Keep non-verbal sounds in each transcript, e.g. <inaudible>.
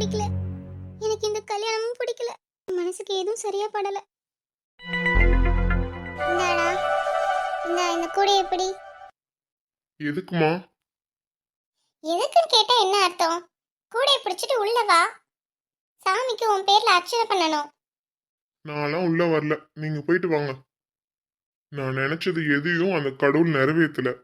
பிடிக்கல. எனக்கு இந்த கல்யாணமும் பிடிக்கல. மனசுக்கு எதுவும் சரியா படல. இந்தாடா. இந்த இந்த கூடை எப்படி? எதுக்குமா? எதுக்குன்னு கேட்டா என்ன அர்த்தம்? கூடையை பிடிச்சிட்டு உள்ள வா. சாமிக்கு உன் பேர்ல அர்ச்சனை பண்ணணும். நான்லாம் உள்ள வரல. நீங்க போயிட்டு வாங்க. நான் நினைச்சது எதையும் அந்த கடவுள் நிறைவேத்தல.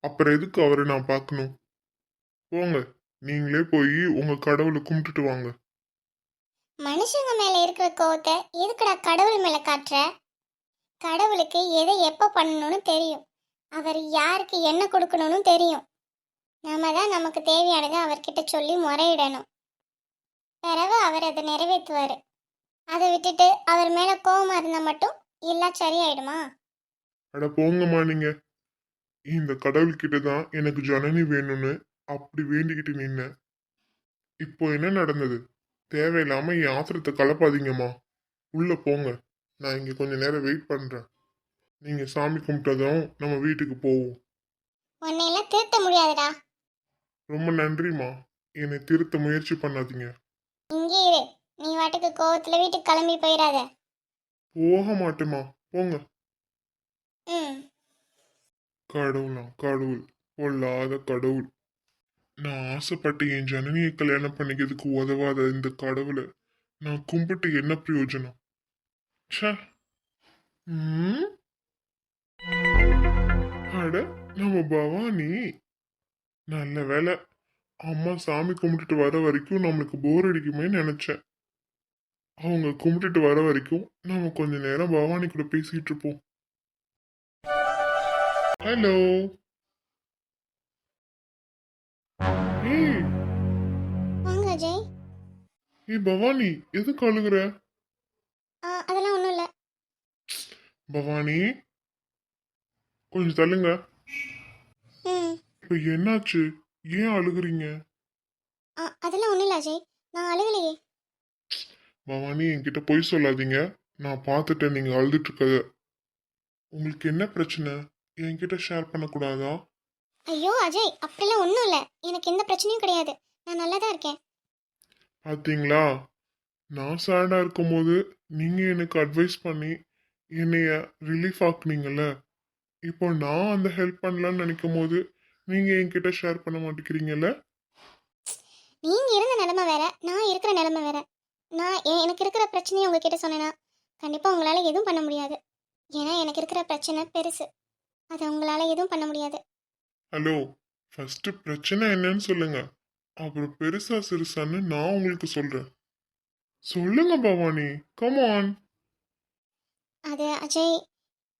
அப்புறம் எதுக்கு அவரை நான் பார்க்கணும்? போங்க. நீங்களே போய் உங்க கடவுளை கும்பிட்டுட்டு வாங்க. மனுஷங்க மேல இருக்கிற கோவத்தை எதுக்குடா கடவுள் மேல காட்டுற? கடவுளுக்கு எதை எப்ப பண்ணணும்னு தெரியும். அவர் யாருக்கு என்ன கொடுக்கணும்னு தெரியும். நாம தான் நமக்கு தேவையானதை அவர்கிட்ட சொல்லி முறையிடணும். பிறகு அவர் அதை நிறைவேற்றுவார். அதை விட்டுட்டு அவர் மேல கோவமா இருந்தா மட்டும் எல்லாம் சரியாயிடுமா? அட போங்கம்மா நீங்க. இந்த கடவுள்கிட்ட தான் எனக்கு ஜனனி வேணும்னு அப்படி வேண்டிக்கிட்டு நின்னேன் இப்போ என்ன நடந்தது? தேவையில்லாம என் ஆத்திரத்தை கலப்பாதீங்கம்மா. உள்ள போங்க. நான் இங்க கொஞ்ச நேரம் வெயிட் பண்றேன். நீங்க சாமி கும்பிட்டதும் நம்ம வீட்டுக்கு போவோம். உன்னையெல்லாம் திருத்த முடியாதுடா. ரொம்ப நன்றிம்மா. என்னை திருத்த முயற்சி பண்ணாதீங்க. இங்கே இரு. நீ வாட்டுக்கு கோவத்துல வீட்டுக்கு கிளம்பி போயிடாத. போக மாட்டேம்மா. போங்க. ம். கடவுளா கடவுள். பொல்லாத கடவுள். நான் ஆசைப்பட்டு என் ஜனனியை கல்யாணம் பண்ணிக்கிறதுக்கு உதவாத இந்த கடவுளை. நான் கும்பிட்டு என்ன பிரயோஜனம்? ச்சே. ம்? அட நம்ம பவானி. நல்ல வேலை அம்மா சாமி கும்பிட்டுட்டு வர வரைக்கும் நம்மளுக்கு போர் அடிக்குமே நினச்சேன். அவங்க கும்பிட்டுட்டு வர வரைக்கும் நம்ம கொஞ்ச நேரம் பவானி கூட பேசிகிட்டு இருப்போம். ஹலோ ஏய் வாங்க அஜய். ஏய் பவானி எதுக்கு அழுகுற? ஆ, அதெல்லாம் ஒன்றும் இல்லை. பவானி கொஞ்சம் தள்ளுங்க. ம். இப்போ என்னாச்சு? ஏன் அழுகுறீங்க? ஆ, அதெல்லாம் ஒன்றும் இல்லை அஜய். நான் அழுகலையே. பவானி என்கிட்ட பொய் சொல்லாதீங்க. நான் பார்த்துட்டேன் நீங்க அழுதுட்டு இருக்கத. உங்களுக்கு என்ன பிரச்சனை? என்கிட்ட ஷேர் பண்ணக்கூடாதா? ஐயோ அஜய் அப்படிலாம் ஒன்றும் இல்லை. எனக்கு எந்த பிரச்சனையும் கிடையாது. நான் நல்லா தான் இருக்கேன். பார்த்தீங்களா நான் சேடாக இருக்கும்போது நீங்கள் எனக்கு அட்வைஸ் பண்ணி என்னைய ரிலீஃப் ஆக்குனீங்கல்ல? இப்போ நான் அந்த ஹெல்ப் பண்ணலான்னு நினைக்கும் போது நீங்கள் என்கிட்ட ஷேர் பண்ண மாட்டேங்கிறீங்கல்ல? நீங்கள் இருந்த நிலமை வேற நான் இருக்கிற நிலமை வேற. நான் எ- எனக்கு இருக்கிற பிரச்சனையை உங்ககிட்ட சொன்னேன்னா கண்டிப்பாக உங்களால் எதுவும் பண்ண முடியாது. ஏன்னா எனக்கு இருக்கிற பிரச்சனை பெருசு. அதை உங்களால் எதுவும் பண்ண முடியாது. ஹலோ ஃபர்ஸ்ட் பிரச்சனை என்னன்னு சொல்லுங்க. அப்புறம் பெருசா சிறுசான்னு நான் உங்களுக்கு சொல்றேன். சொல்லுங்க பவானி கம் ஆன் அது அஜய்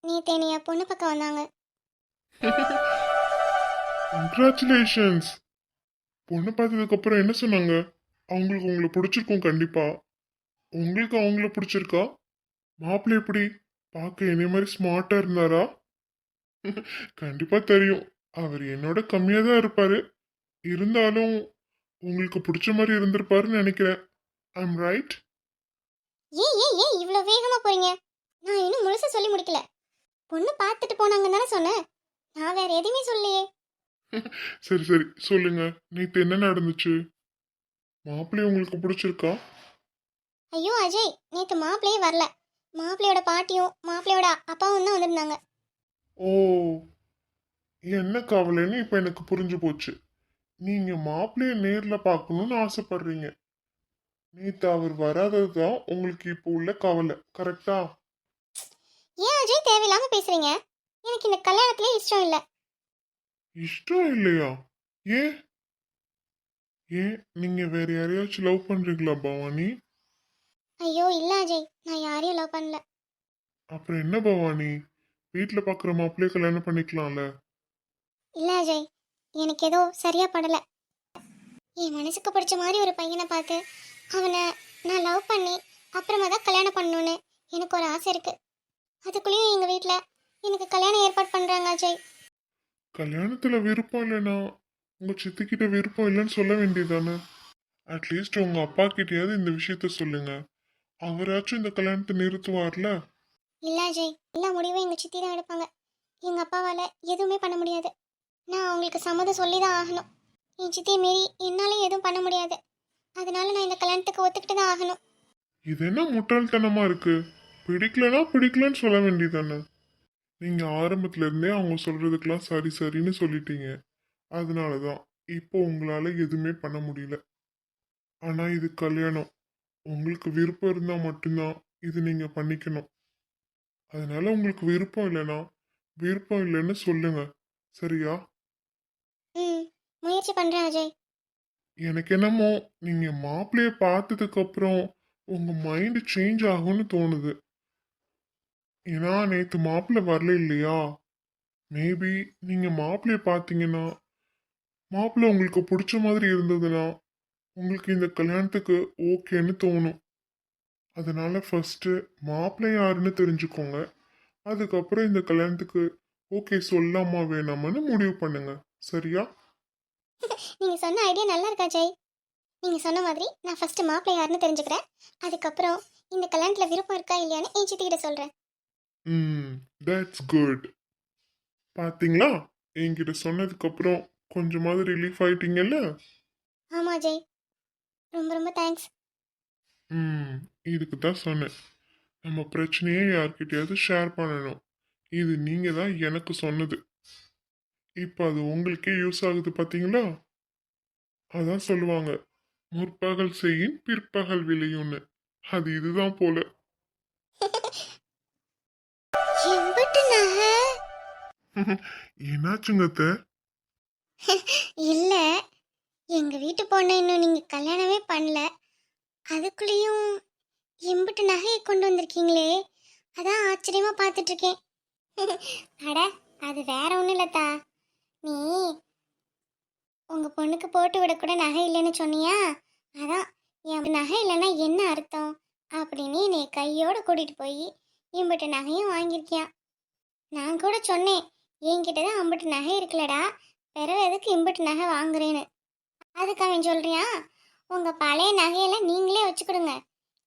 நேற்று என்னைய பொண்ணு பக்கம் வந்தாங்க. கங்க்ராச்சுலேஷன்ஸ் பொண்ணு பார்த்ததுக்கு அப்புறம் என்ன சொன்னாங்க? அவங்களுக்கு உங்களை பிடிச்சிருக்கும் கண்டிப்பா. உங்களுக்கு அவங்கள பிடிச்சிருக்கா? மாப்பிள்ளை எப்படி? பார்க்க என்னை மாதிரி ஸ்மார்ட்டா இருந்தாரா? கண்டிப்பா தெரியும். அவர் என்னோட கம்மியா தான் இருப்பாரு. இருந்தாலும் உங்களுக்கு பிடிச்ச மாதிரி இருந்திருப்பாருன்னு நினைக்கிறேன். ஐம் ரைட் ஏன் ஏன் ஏன் இவ்வளோ வேகமாக போறீங்க. நான் இன்னும் முழுசா சொல்லி முடிக்கல. பொண்ணு பார்த்துட்டு போனாங்கன்னு தானே சொன்னேன். நான் வேற எதுவுமே சொல்லலையே. <laughs> சரி சரி சொல்லுங்க. நேத்து என்ன நடந்துச்சு? மாப்பிள்ளை உங்களுக்கு பிடிச்சிருக்கா? ஐயோ அஜய் நேற்று மாப்பிள்ளையே வரல. மாப்பிள்ளையோட பாட்டியும் மாப்பிள்ளையோட அப்பாவும் தான் வந்திருந்தாங்க. ஓ என்ன கவலைன்னு இப்ப எனக்கு புரிஞ்சு போச்சு. நீங்க மாப்பிள்ளைய நேர்ல பார்க்கணும்னு ஆசைப்படுறீங்க. நேத்து அவர் வராதது தான் உங்களுக்கு இப்போ உள்ள கவலை கரெக்டா ஏன் அஜய் தேவையில்லாம பேசுறீங்க? எனக்கு இந்த கல்யாணத்திலே இஷ்டம் இல்லை. இஷ்டம் இல்லையா? ஏன் ஏன் நீங்க வேற யாரையாச்சும் லவ் பண்றீங்களா பவானி? ஐயோ இல்ல அஜய். நான் யாரையும் லவ் பண்ணல. அப்புறம் என்ன பவானி? வீட்ல பாக்குற மாப்பிள்ளைய கல்யாணம் பண்ணிக்கலாம்ல. இல்ல அஜய் எனக்கு ஏதோ சரியா படல. என் மனசுக்கு பிடிச்ச மாதிரி ஒரு பையனை பார்த்து அவனை நான் லவ் பண்ணி அப்புறமா தான் கல்யாணம் பண்ணணும்னு எனக்கு ஒரு ஆசை இருக்கு. அதுக்குள்ளேயும் எங்க வீட்டில் எனக்கு கல்யாணம் ஏற்பாடு பண்றாங்க அஜய். கல்யாணத்துல விருப்பம் இல்லைன்னா உங்க சித்திக்கிட்ட விருப்பம் இல்லைன்னு சொல்ல வேண்டியதானே அட்லீஸ்ட் உங்க அப்பா கிட்டயாவது இந்த விஷயத்த சொல்லுங்க. அவராச்சும் இந்த கல்யாணத்தை நிறுத்துவார்ல? இல்ல அஜய் எல்லா முடிவும் எங்க சித்தி தான் எடுப்பாங்க. எங்க அப்பாவால எதுவுமே பண்ண முடியாது. நான் அவங்களுக்கு சம்மதம் சொல்லி தான் ஆகணும். என் சித்தியை மீறி என்னாலே எதுவும் பண்ண முடியாது. அதனால நான் இந்த கல்யாணத்துக்கு ஒத்துக்கிட்டு தான் ஆகணும். இது என்ன முட்டாள்தனமா இருக்கு? பிடிக்கலனா பிடிக்கலன்னு சொல்ல வேண்டியதானே நீங்க ஆரம்பத்துல இருந்தே அவங்க சொல்றதுக்கெல்லாம் சரி சரின்னு சொல்லிட்டீங்க. அதனால தான் இப்போ உங்களால எதுவுமே பண்ண முடியல. ஆனா இது கல்யாணம். உங்களுக்கு விருப்பம் இருந்தா மட்டும்தான் இது நீங்க பண்ணிக்கணும். அதனால உங்களுக்கு விருப்பம் இல்லைன்னா விருப்பம் இல்லைன்னு சொல்லுங்க. சரியா? முயற்சி பண்றேன் அஜய். எனக்கு என்னமோ நீங்க மாப்பிள்ளைய பார்த்ததுக்கு அப்புறம் உங்க மைண்ட் சேஞ்ச் ஆகும்னு தோணுது. ஏன்னா நேத்து மாப்பிள்ளை வரல இல்லையா? மேபி நீங்க மாப்பிள்ளைய பார்த்தீங்கன்னா மாப்பிள்ளை உங்களுக்கு பிடிச்ச மாதிரி இருந்ததுன்னா உங்களுக்கு இந்த கல்யாணத்துக்கு ஓகேன்னு தோணும். அதனால ஃபர்ஸ்ட் மாப்பிள்ளை யாருன்னு தெரிஞ்சுக்கோங்க. அதுக்கப்புறம் இந்த கல்யாணத்துக்கு ஓகே சொல்லாமா வேணாமான்னு முடிவு பண்ணுங்க. சரியா? <laughs> நீங்கள் சொன்ன ஐடியா நல்லா இருக்கா அஜய் நீங்கள் சொன்ன மாதிரி நான் ஃபஸ்ட்டு மாப்பிள்ளை யாருன்னு தெரிஞ்சுக்கிறேன். அதுக்கப்புறம் இந்த கல்யாணத்தில் விருப்பம் இருக்கா இல்லையான்னு என் சித்திக்கிட்ட சொல்கிறேன் ம் தட்ஸ் குட் பாத்தீங்களா? என்கிட்ட சொன்னதுக்கு அப்புறம் கொஞ்சமாவது ரிலீஃப் ஆயிட்டீங்கல்ல? ஆமாம் அஜய் ரொம்ப ரொம்ப தேங்க்ஸ் ம் இதுக்கு தான் சொன்னேன். நம்ம பிரச்சனையே யார்கிட்டயாவது ஷேர் பண்ணணும். இது நீங்க தான் எனக்கு சொன்னது. இப்போ அது உங்களுக்கே யூஸ் ஆகுது பாத்தீங்களா அதான் சொல்லுவாங்க. முற்பகல் செய்யின் பிற்பகல் விளையும்னு அது இதுதான் போல. எம்பிட்டு நகை. <laughs> என்னாச்சுங்க அத்தை? <laughs> இல்லை. எங்கள் வீட்டு பொண்ணை இன்னும் நீங்கள் கல்யாணமே பண்ணல. அதுக்குள்ளேயும் எம்பிட்டு நகையை கொண்டு வந்திருக்கீங்களே. அதான் ஆச்சரியமாக பார்த்துட்ருக்கேன் <laughs> அட அது வேற ஒன்றும் இல்லத்தா. நீ உங்கள் பொண்ணுக்கு போட்டு விடக்கூட நகை இல்லைன்னு சொன்னியா? அதான் என் நகை இல்லைன்னா என்ன அர்த்தம்? அப்படின்னு என்னை கையோட கூட்டிகிட்டு போய் இம்பிட்டு நகையும் வாங்கியிருக்கியான் நான் கூட சொன்னேன் என்கிட்ட தான் அம்பிட்டு நகை இருக்குல்லடா பிறகு எதுக்கு இம்பிட்டு நகை வாங்குறேன்னு? அதுக்கு அவன் சொல்றியா உங்க பழைய நகையெல்லாம் நீங்களே வச்சுக்கிடுங்க.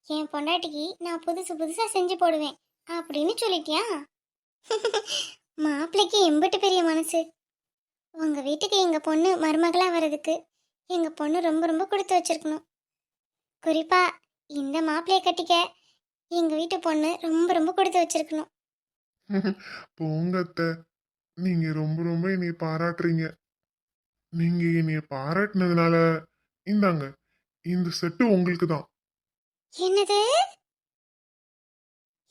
என் பொண்டாட்டிக்கு நான் புதுசு புதுசாக செஞ்சு போடுவேன். அப்படின்னு சொல்லிட்டியா? <laughs> மாப்பிள்ளைக்கு எம்பிட்டு பெரிய மனசு. வீட்டுக்கு எங்க பொண்ணு மருமகளா வர்றதுக்கு எங்க பொண்ணு ரொம்ப ரொம்ப கொடுத்து வச்சிருக்கணும். குறிப்பா இந்த மாப்பிள்ளைய கட்டிக்க எங்க வீட்டு பொண்ணு ரொம்ப ரொம்ப கொடுத்து வச்சிருக்கணும். போங்க அத்தை நீங்க ரொம்ப ரொம்ப என்னைய பாராட்டுறீங்க. நீங்க என்னைய பாராட்டினதுனால இந்தாங்க இந்த செட்டு உங்களுக்கு தான் என்னது?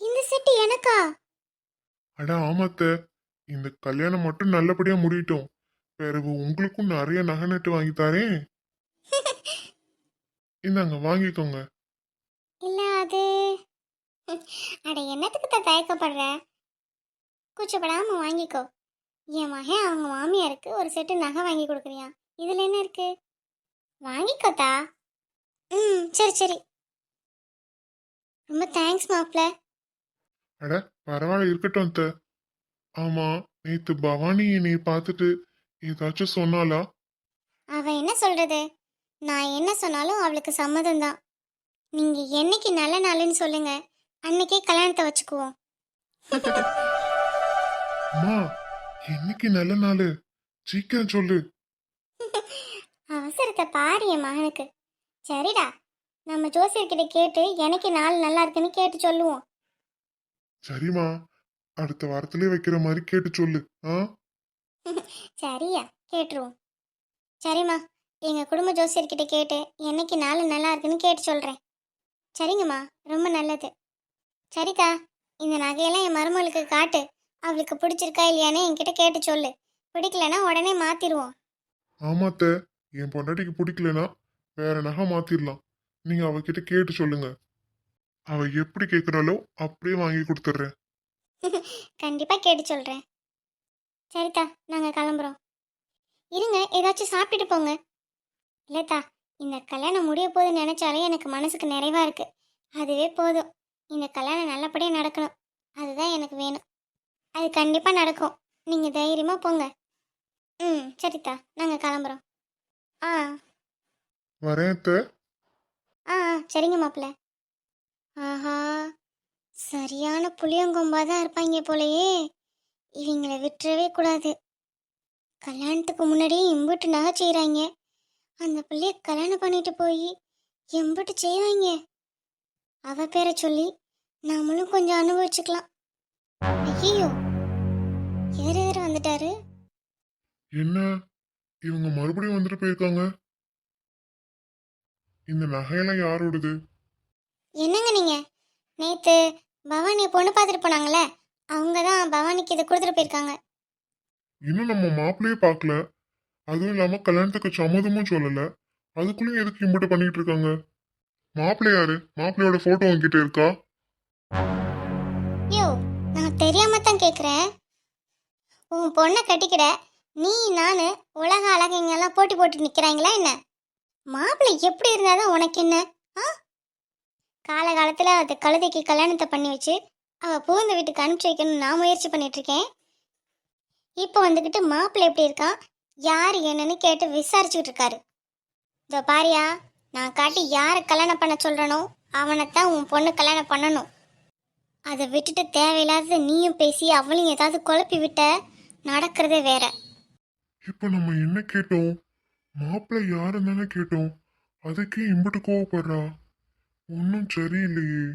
இந்த செட்டு எனக்கா? அட ஆமாத்த. இந்த கல்யாணம் மட்டும் நல்லபடியா முடியட்டும். பிறகு உங்களுக்கும் நிறைய நகை நட்டு வாங்கி தரேன். இந்தாங்க வாங்கிக்கோங்க. இல்ல அது. அட என்னத்துக்கு தான் தயக்கப்படுற? கூச்சப்படாம வாங்கிக்கோ. என் மகன் அவங்க மாமியாருக்கு ஒரு செட்டு நகை வாங்கி கொடுக்குறியா இதுல என்ன இருக்கு? வாங்கிக்கோத்தா ம் சரி சரி. ரொம்ப தேங்க்ஸ் மாப்ள அட பரவாயில்ல இருக்கட்டும் ஆமா நேத்து பவானி என்னைய பார்த்துட்டு ஏதாச்சும் சொன்னாலா அவ என்ன சொல்றது? நான் என்ன சொன்னாலும் அவளுக்கு சம்மதம் தான் நீங்க என்னைக்கு நல்ல நாளுன்னு சொல்லுங்க. அன்னைக்கே கல்யாணத்தை வச்சுக்குவோம். அம்மா இன்னைக்கு நல்ல நாள்? சீக்கிரம் சொல்லு. அவசரத்தை பாரு என் மகனுக்கு. சரிடா நம்ம ஜோசியர்கிட்ட கேட்டு எனக்கு நாள் நல்லா இருக்குன்னு கேட்டு சொல்லுவோம். சரிம்மா அடுத்த வாரத்திலே வைக்கிற மாதிரி கேட்டு சொல்லு ஆ? <laughs> சரியா கேட்டுருவோம். சரிம்மா எங்க குடும்ப ஜோசியர்கிட்ட கேட்டு என்னைக்கு நாள் நல்லா இருக்குன்னு கேட்டு சொல்றேன். சரிங்கம்மா ரொம்ப நல்லது. சரிக்கா இந்த நகையெல்லாம் என் மருமகளுக்கு காட்டு. அவளுக்கு பிடிச்சிருக்கா இல்லையான்னு என்கிட்ட கேட்டு சொல்லு. பிடிக்கலன்னா உடனே மாத்திருவோம். ஆமாத்த என் பொண்டாட்டிக்கு பிடிக்கலனா வேற நகை மாத்திரலாம். நீங்க அவகிட்ட கேட்டு சொல்லுங்க. அவ எப்படி கேக்குறாளோ அப்படியே வாங்கி கொடுத்துட்றேன். <laughs> கண்டிப்பா கேட்டு சொல்றேன். சரிதா நாங்க கிளம்புறோம். இருங்க ஏதாச்சும் சாப்பிட்டுட்டு போங்க. இல்லத்தா இந்த கல்யாணம் முடிய போகுதுன்னு நினைச்சாலே எனக்கு மனசுக்கு நிறைவா இருக்கு. அதுவே போதும். இந்த கல்யாணம் நல்லபடியா நடக்கணும். அதுதான் எனக்கு வேணும். அது கண்டிப்பா நடக்கும். நீங்க தைரியமா போங்க. ம் சரிதா நாங்க கிளம்புறோம். ஆ. வரேன் ஆ ஆ, சரிங்க மாப்பிள்ள. ஆஹா சரியான புளியங்கொம்பா தான் இருப்பாங்க போலயே. இவங்களை விட்டுறவே கூடாது. கல்யாணத்துக்கு முன்னாடியே இம்புட்டு நகை செய்கிறாங்க அந்த பிள்ளைய கல்யாணம் பண்ணிட்டு போய் எம்பிட்டு செய்வாங்க அவ பேரை சொல்லி நாமளும் கொஞ்சம் அனுபவிச்சுக்கலாம். ஐயோ இவர் எதிர வந்துட்டாரு? என்ன? இவங்க மறுபடியும் வந்துட்டு போயிருக்காங்க? இந்த நகையெல்லாம் யாரோடது? என்னங்க நீங்க? நேத்து பவானி பொண்ணு பார்த்துட்டு போனாங்கல்ல? அவங்க தான் பவானிக்கு இதை கொடுத்துட்டு போயிருக்காங்க. இன்னும் நம்ம மாப்பிள்ளையே பார்க்கல. அதுவும் இல்லாம கல்யாணத்துக்கு சம்மதமும் சொல்லல. அதுக்குள்ளேயும் எதுக்கு இம்புட்டு பண்ணிட்டு இருக்காங்க? மாப்பிள்ளை யாரு? மாப்பிள்ளையோட போட்டோ உங்ககிட்ட இருக்கா? யோ நான் தெரியாம தான் கேட்குறேன் உன் பொண்ணை கட்டிக்கிட நீ நான் உலக அழகைங்கெல்லாம் போட்டி போட்டு நிற்கிறாங்களா என்ன? மாப்பிள்ளை எப்படி இருந்தாதான் உனக்கு என்ன? ஆ? காலகாலத்தில் அது கழுதைக்கு கல்யாணத்தை பண்ணி வச்சு அவள் புகுந்த வீட்டுக்கு அனுப்பிச்சி வைக்கணும்னு நான் முயற்சி பண்ணிட்டுருக்கேன் இப்போ வந்துக்கிட்டு மாப்பிள்ளை எப்படி இருக்கான் யார் என்னன்னு கேட்டு விசாரிச்சுக்கிட்டு இருக்காரு. இதோ பாரியா நான் காட்டி யாரை கல்யாணம் பண்ண சொல்கிறனோ அவனைத்தான் உன் பொண்ணு கல்யாணம் பண்ணணும். அதை விட்டுட்டு தேவையில்லாத நீயும் பேசி அவளையும் ஏதாவது குழப்பி விட்ட நடக்கிறதே வேற. இப்போ நம்ம என்ன கேட்டோம்? மாப்பிள்ளை யாருன்னு கேட்டோம். அதுக்கே இம்பிட்டு கோவப்படுறா. ஒன்றும் சரியில்லையே.